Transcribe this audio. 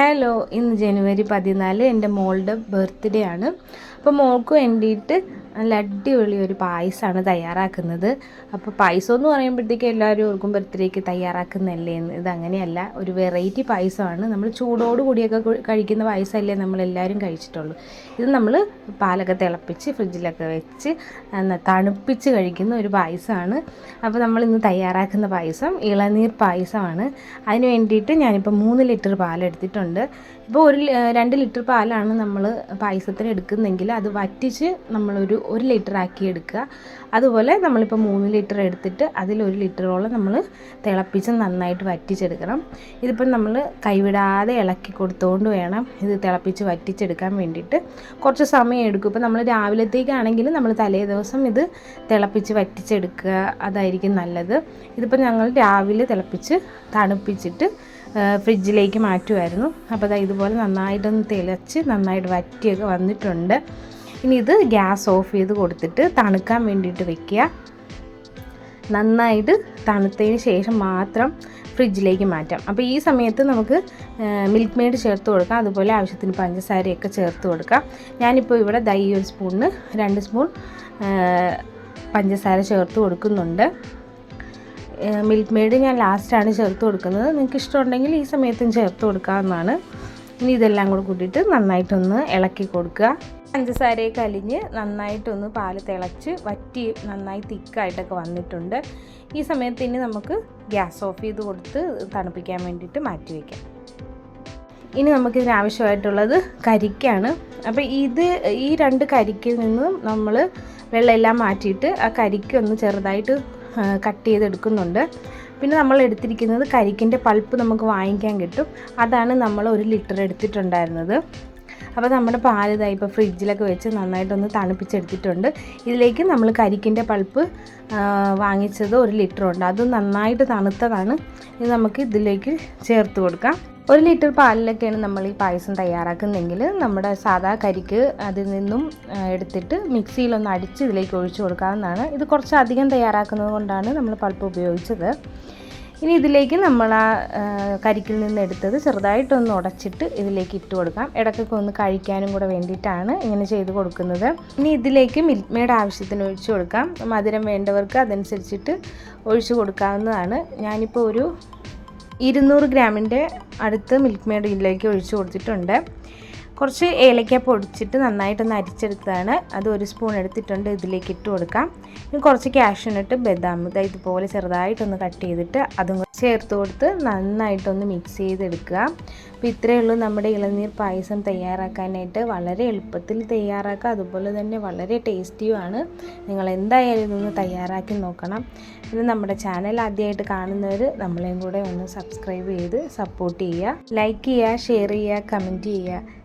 Hello ഇന്ന് ജനുവരി പതിനാല് എന്റെ മോളുടെ ബർത്ത്ഡേ ആണ്. അപ്പോൾ മോൾക്ക് വേണ്ടിയിട്ട് നല്ല അടിപൊളി ഒരു പായസമാണ് തയ്യാറാക്കുന്നത്. അപ്പോൾ പായസം എന്ന് പറയുമ്പോഴത്തേക്ക് എല്ലാവരും ഓർക്കും ബർത്ത്ഡേക്ക് തയ്യാറാക്കുന്നതല്ലേ എന്ന്. ഇത് അങ്ങനെയല്ല ഒരു വെറൈറ്റി പായസമാണ്. നമ്മൾ ചൂടോട് കൂടിയൊക്കെ കഴിക്കുന്ന പായസമല്ലേ നമ്മളെല്ലാവരും കഴിച്ചിട്ടുള്ളൂ. ഇത് നമ്മൾ പാലൊക്കെ തിളപ്പിച്ച് ഫ്രിഡ്ജിലൊക്കെ വെച്ച് തണുപ്പിച്ച് കഴിക്കുന്ന ഒരു പായസമാണ്. അപ്പോൾ നമ്മൾ ഇന്ന് തയ്യാറാക്കുന്ന പായസം ഇളനീർ പായസമാണ്. അതിന് വേണ്ടിയിട്ട് ഞാനിപ്പോൾ മൂന്ന് ലിറ്റർ പാലെടുത്തിട്ടുണ്ട്. ഇപ്പോൾ ഒരു രണ്ട് ലിറ്റർ പാലാണ് നമ്മൾ പായസത്തിന് എടുക്കുന്നെങ്കിൽ അത് വറ്റിച്ച് നമ്മളൊരു ഒരു ലിറ്റർ ആക്കി എടുക്കുക. അതുപോലെ നമ്മളിപ്പോൾ മൂന്ന് ലിറ്റർ എടുത്തിട്ട് അതിൽ ഒരു ലിറ്ററോളം നമ്മൾ തിളപ്പിച്ച് നന്നായിട്ട് വറ്റിച്ചെടുക്കണം. ഇതിപ്പം നമ്മൾ കൈവിടാതെ ഇളക്കി കൊടുത്തുകൊണ്ട് വേണം ഇത് തിളപ്പിച്ച് വറ്റിച്ചെടുക്കാൻ വേണ്ടിയിട്ട്. കുറച്ച് സമയം എടുക്കും. ഇപ്പോൾ നമ്മൾ രാവിലത്തേക്കാണെങ്കിൽ നമ്മൾ തലേ ദിവസം ഇത് തിളപ്പിച്ച് വറ്റിച്ചെടുക്കുക അതായിരിക്കും നല്ലത്. ഇതിപ്പോൾ ഞങ്ങൾ രാവിലെ തിളപ്പിച്ച് തണുപ്പിച്ചിട്ട് ഫ്രിഡ്ജിലേക്ക് മാറ്റുമായിരുന്നു അപ്പോൾ ദാ ഇതുപോലെ നന്നായിട്ടൊന്ന് തിളച്ച് നന്നായിട്ട് വറ്റിയൊക്കെ വന്നിട്ടുണ്ട്. ഇനി ഇത് ഗ്യാസ് ഓഫ് ചെയ്ത് കൊടുത്തിട്ട് തണുക്കാൻ വേണ്ടിയിട്ട് വെക്കുക. നന്നായിട്ട് തണുത്തതിന് ശേഷം മാത്രം ഫ്രിഡ്ജിലേക്ക് മാറ്റാം. അപ്പോൾ ഈ സമയത്ത് നമുക്ക് മിൽക്ക് മെയ്ഡ് ചേർത്ത് കൊടുക്കാം. അതുപോലെ ആവശ്യത്തിന് പഞ്ചസാരയൊക്കെ ചേർത്ത് കൊടുക്കാം. ഞാനിപ്പോൾ ഇവിടെ ദൈ ഒരു സ്പൂണിന് രണ്ട് സ്പൂൺ പഞ്ചസാര ചേർത്ത് കൊടുക്കുന്നുണ്ട്. മിൽക്ക് മെയ്ഡ് ഞാൻ ലാസ്റ്റാണ് ചേർത്ത് കൊടുക്കുന്നത്. നിങ്ങൾക്ക് ഇഷ്ടമുണ്ടെങ്കിൽ ഈ സമയത്തും ചേർത്ത് കൊടുക്കാവുന്നതാണ്. ഇനി ഇതെല്ലാം കൂടെ കൂട്ടിയിട്ട് നന്നായിട്ടൊന്ന് ഇളക്കി കൊടുക്കുക. പഞ്ചസാരയൊക്കെ അലിഞ്ഞ് നന്നായിട്ടൊന്ന് പാൽ തിളച്ച് വറ്റി നന്നായി തിക്കായിട്ടൊക്കെ വന്നിട്ടുണ്ട്. ഈ സമയത്ത് ഇനി നമുക്ക് ഗ്യാസ് ഓഫ് ചെയ്ത് കൊടുത്ത് തണുപ്പിക്കാൻ വേണ്ടിയിട്ട് മാറ്റി വയ്ക്കാം ഇനി നമുക്കിതിന് ആവശ്യമായിട്ടുള്ളത് കരിക്കാണ്. അപ്പോൾ ഇത് ഈ രണ്ട് കരിക്കിൽ നിന്നും നമ്മൾ വെള്ളമെല്ലാം മാറ്റിയിട്ട് ആ കരിക്കൊന്ന് ചെറുതായിട്ട് കട്ട് ചെയ്തെടുക്കുന്നുണ്ട്. പിന്നെ നമ്മൾ എടുത്തിരിക്കുന്നത് കരിക്കിന്റെ പൾപ്പ് നമുക്ക് വാങ്ങിക്കാൻ കിട്ടും. അതാണ് നമ്മൾ ഒരു ലിറ്റർ എടുത്തിട്ടുണ്ടായിരുന്നത്. അപ്പോൾ നമ്മുടെ പാൽ ഇതായി ഇപ്പോൾ ഫ്രിഡ്ജിലൊക്കെ വെച്ച് നന്നായിട്ടൊന്ന് തണുപ്പിച്ചെടുത്തിട്ടുണ്ട്. ഇതിലേക്ക് നമ്മൾ കരിക്കിന്റെ പൾപ്പ് വാങ്ങിച്ചത് ഒരു ലിറ്ററുണ്ട്. അത് നന്നായിട്ട് തണുത്തതാണ്. ഇത് നമുക്ക് ഇതിലേക്ക് ചേർത്ത് കൊടുക്കാം. ഒരു ലിറ്റർ പാലിലൊക്കെയാണ് നമ്മൾ ഈ പായസം തയ്യാറാക്കുന്നതെങ്കിൽ നമ്മുടെ സാധാ കരിക്ക് അതിൽ നിന്നും എടുത്തിട്ട് മിക്സിയിലൊന്ന് അടിച്ച് ഇതിലേക്ക് ഒഴിച്ചു കൊടുക്കാവുന്നതാണ്. ഇത് കുറച്ച് അധികം തയ്യാറാക്കുന്നത് കൊണ്ടാണ് നമ്മൾ പൾപ്പ് ഉപയോഗിച്ചത്. ഇനി ഇതിലേക്ക് നമ്മൾ ആ, കരിക്കിൽ നിന്ന് എടുത്തത് ചെറുതായിട്ടൊന്ന് ഉടച്ചിട്ട് ഇതിലേക്ക് ഇട്ട് കൊടുക്കാം. ഇടയ്ക്കൊക്കെ ഒന്ന് കഴിക്കാനും കൂടെ വേണ്ടിയിട്ടാണ് ഇങ്ങനെ ചെയ്ത് കൊടുക്കുന്നത്. ഇനി ഇതിലേക്ക് മിൽക്ക് മെയ്ഡ് ആവശ്യത്തിന് ഒഴിച്ചു കൊടുക്കാം. മധുരം വേണ്ടവർക്ക് അതനുസരിച്ചിട്ട് ഒഴിച്ചു കൊടുക്കാവുന്നതാണ്. ഞാനിപ്പോൾ ഒരു ഇരുന്നൂറ് ഗ്രാമിന്റെ അടുത്ത് മിൽക്ക് മെയ്ഡ് ഇതിലേക്ക് ഒഴിച്ചു കൊടുത്തിട്ടുണ്ട്. കുറച്ച് ഏലക്ക പൊടിച്ചിട്ട് നന്നായിട്ടൊന്ന് അരിച്ചെടുത്തതാണ്. അത് ഒരു സ്പൂൺ എടുത്തിട്ടുണ്ട് ഇതിലേക്ക് ഇട്ട് കൊടുക്കാം. ഇനി കുറച്ച് കാഷ്യൂനട്ട് ബദാം ഇതാ ഇതുപോലെ ചെറുതായിട്ടൊന്ന് കട്ട് ചെയ്തിട്ട് അതും ചേർത്ത് കൊടുത്ത് നന്നായിട്ടൊന്ന് മിക്സ് ചെയ്തെടുക്കുക. അപ്പോൾ ഇത്രയേ ഉള്ളൂ നമ്മുടെ ഇളനീർ പായസം തയ്യാറാക്കാനായിട്ട്. വളരെ എളുപ്പത്തിൽ തയ്യാറാക്കുക. അതുപോലെ തന്നെ വളരെ ടേസ്റ്റിയുമാണ് നിങ്ങൾ എന്തായാലും ഇതൊന്ന് തയ്യാറാക്കി നോക്കണം. ഇത് നമ്മുടെ ചാനൽ ആദ്യമായിട്ട് കാണുന്നവർ നമ്മളെയും കൂടെ ഒന്ന് സബ്സ്ക്രൈബ് ചെയ്ത് സപ്പോർട്ട് ചെയ്യുക. ലൈക്ക് ചെയ്യുക ഷെയർ ചെയ്യുക കമന്റ് ചെയ്യുക.